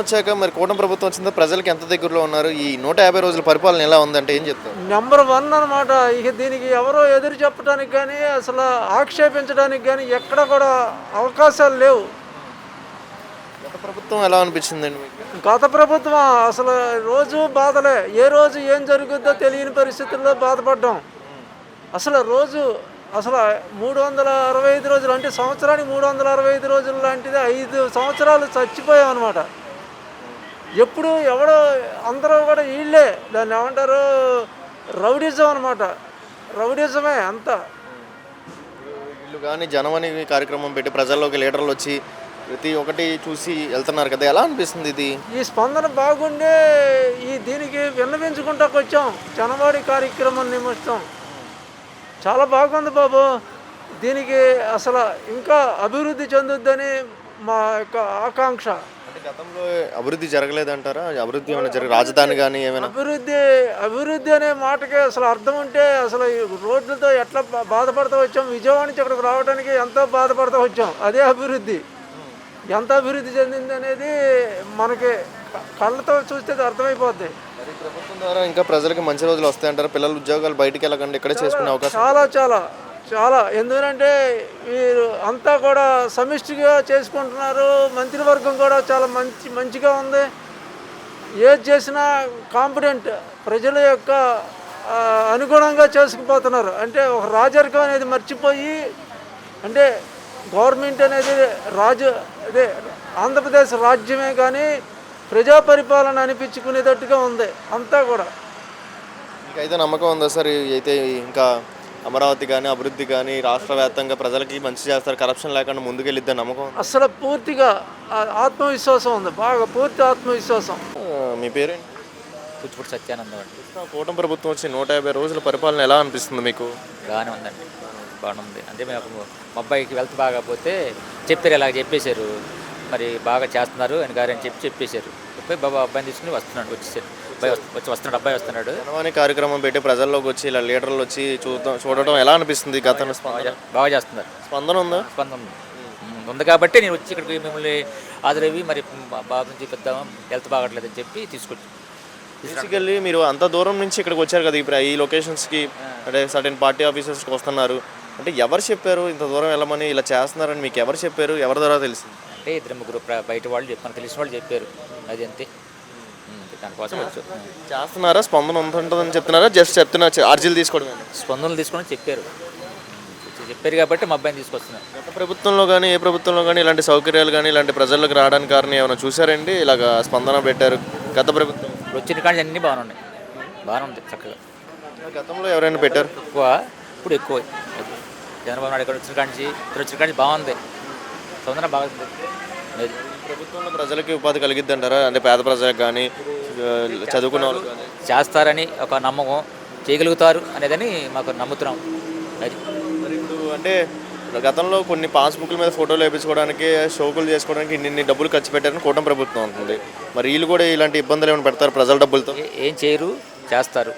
వచ్చాక మరి కూటమి ప్రభుత్వం వచ్చిందో ప్రజలకు ఎంత దగ్గరలో ఉన్నారు? ఈ నూట యాభై రోజుల పరిపాలన ఎలా ఉందంటే ఏం చెప్తారు నెంబర్ వన్ అనమాట ఇక దీనికి ఎవరో ఎదురు చెప్పడానికి కానీ అసలు ఆక్షేపించడానికి కానీ ఎక్కడ కూడా అవకాశాలు లేవు. గత ప్రభుత్వం ఎలా అనిపించిందండి గత ప్రభుత్వం అసలు రోజు బాధలే. ఏ రోజు ఏం జరుగుద్దో తెలియని పరిస్థితుల్లో బాధపడ్డాం. అసలు రోజు అసలు మూడు వందల అరవై ఐదు రోజులు అంటే సంవత్సరానికి మూడు వందల అరవై ఐదు రోజులు లాంటిది ఐదు సంవత్సరాలు చచ్చిపోయాం అనమాట ఎప్పుడు ఎవడో అందరూ కూడా వీళ్ళే. దాన్ని ఏమంటారు? రౌడిజం అనమాట రౌడిజమే అంతా. వీళ్ళు కానీ జనమని కార్యక్రమం పెట్టి ప్రజల్లోకి లీడర్లు వచ్చి ప్రతి ఒక్కటి చూసి వెళ్తున్నారు కదా. ఎలా అనిపిస్తుంది ఇది? ఈ స్పందన బాగుండే ఈ దీనికి విన్నవించుకుంటాకు వచ్చాం. జనవాడి కార్యక్రమం నిమిత్తం. చాలా బాగుంది బాబు. దీనికి అసలు ఇంకా అభివృద్ధి చెందుద్దని మా యొక్క ఆకాంక్ష. అంటే గతంలో అభివృద్ధి జరగలేదంటారా? అభివృద్ధి ఏమైనా జరగ రాజధాని కానీ ఏమైనా? అభివృద్ధి అభివృద్ధి అనే మాటకి అసలు అర్థం ఉంటే అసలు ఈ రోడ్లతో ఎట్లా బా- బాధపడుతూ వచ్చాం? విజయవాడ నుంచి ఇక్కడికి రావడానికి ఎంతో బాధపడుతూ వచ్చాం. అదే అభివృద్ధి. ఎంత అభివృద్ధి చెందింది అనేది మనకి క- కళ్ళతో చూస్తే అది అర్థమైపోద్ది. మరి ప్రభుత్వం ద్వారా ఇంకా ప్రజలకు మంచి రోజులు వస్తాయంటారా? పిల్లలు ఉద్యోగాలు బయటికి వెళ్ళకండి ఇక్కడే చేసుకునే అవకాశం చాలా చాలా. చాలా ఎందుకంటే వీరు అంతా కూడా సమిష్టిగా చేసుకుంటున్నారు. మంత్రివర్గం కూడా చాలా మంచి మంచిగా ఉంది. ఏది చేసినా కాంపిడెంట్ ప్రజల యొక్క అనుగుణంగా చేసుకుపోతున్నారు. అంటే ఒక రాజరికం అనేది మర్చిపోయి అంటే గవర్నమెంట్ అనేది రాజు అదే ఆంధ్రప్రదేశ్ రాజ్యమే కానీ ప్రజా పరిపాలన అనిపించుకునేటట్టుగా ఉంది అంతా కూడా. మీకైతే నమ్మకం ఉందా సార్? అయితే ఇంకా అమరావతి కానీ అభివృద్ధి కానీ రాష్ట్ర వ్యాప్తంగా ప్రజలకి మంచి చేస్తారు. కరప్షన్ లేకుండా ముందుకెళ్ళిద్దని నమ్మకం? అసలు పూర్తిగా ఆత్మవిశ్వాసం ఉంది. బాగా పూర్తి ఆత్మవిశ్వాసం. మీ పేరేంటి కూచిపూడి సత్యానందం అండి. కూటమి ప్రభుత్వం వచ్చి నూట యాభై రోజుల పరిపాలన ఎలా అనిపిస్తుంది మీకు? బాగానే ఉందండి. బాగానే ఉంది. అంటే మేము మా అబ్బాయికి వెల్త్ బాగాపోతే చెప్పారు ఇలాగ చెప్పేశారు. మరి బాగా చేస్తున్నారు అని గారు అని చెప్పి చెప్పేశారు. చెప్పి బాబా అబ్బాయిని తీసుకుని వస్తున్నాడు వచ్చేసారు అబ్బాయి వచ్చి వస్తున్నాడు అబ్బాయి వస్తున్నాడు. జనవాణి కార్యక్రమం పెట్టి ప్రజల్లోకి వచ్చి ఇలా లీడర్లు వచ్చి చూడటం చూడటం ఎలా అనిపిస్తుంది గతంలో బాగా చేస్తున్నారు. స్పందన ఉందా? స్పందన ఉంది. కాబట్టి నేను వచ్చి ఇక్కడికి మిమ్మల్ని హాజరయ్యి మరి బాబు నుంచి పెద్దాం హెల్త్ బాగట్లేదని చెప్పి తీసుకొచ్చి బేసికల్లీ మీరు అంత దూరం నుంచి ఇక్కడికి వచ్చారు కదా ఇప్పుడు ఈ లొకేషన్స్కి అంటే సర్టెన్ పార్టీ ఆఫీసర్స్కి వస్తున్నారు. అంటే ఎవరు చెప్పారు ఇంత దూరం వెళ్ళమని ఇలా చేస్తున్నారని మీకు ఎవరు చెప్పారు? ఎవరి ద్వారా తెలిసింది? అంటే ఇద్దరు ముగ్గురు బయట వాళ్ళు చెప్పాను తెలిసిన వాళ్ళు చెప్పారు. అది అంతే. దానికోసం చేస్తున్నారా? స్పందన ఉంటుందని చెప్తున్నారా? జస్ట్ చెప్తున్నా అర్జీలు తీసుకోవడమే. స్పందనలు తీసుకొని చెప్పారు. చెప్పారు కాబట్టి మా అబ్బాయిని తీసుకొస్తున్నాను గత ప్రభుత్వంలో కానీ ఏ ప్రభుత్వంలో కానీ ఇలాంటి సౌకర్యాలు కానీ ఇలాంటి ప్రజలకు రావడానికి కారణం ఏమైనా చూసారండి ఇలాగ స్పందన పెట్టారు గత ప్రభుత్వం. వచ్చిన కానీ అన్నీ బాగానే ఉన్నాయి. బాగానే ఉంది చక్కగా. గతంలో ఎవరైనా పెట్టారు? ఎక్కువ ఇప్పుడు ఎక్కువ. చంద్రబాబు నాయుడు ఇక్కడ వచ్చిన కాంచి ఇక్కడ వచ్చిన కాంచి బాగుంది. స్పందన బాగుంది ప్రభుత్వంలో ప్రజలకి ఉపాధి కలిగిద్ది అంటారా అంటే పేద ప్రజలకు కానీ చదువుకున్న వాళ్ళకి కానీ చేస్తారని ఒక నమ్మకం చేయగలుగుతారు అనేదని మాకు నమ్ముతున్నాం. అది. మరి ఇప్పుడు అంటే గతంలో కొన్ని పాస్బుక్ల మీద ఫోటోలు వేయించుకోవడానికి షోకులు చేసుకోవడానికి ఇన్ని డబ్బులు ఖర్చు పెట్టారని కూటమి ప్రభుత్వం ఉంటుంది మరి వీళ్ళు కూడా ఇలాంటి ఇబ్బందులు ఏమైనా పెడతారు ప్రజల డబ్బులతో? ఏం చేయరు చేస్తారు.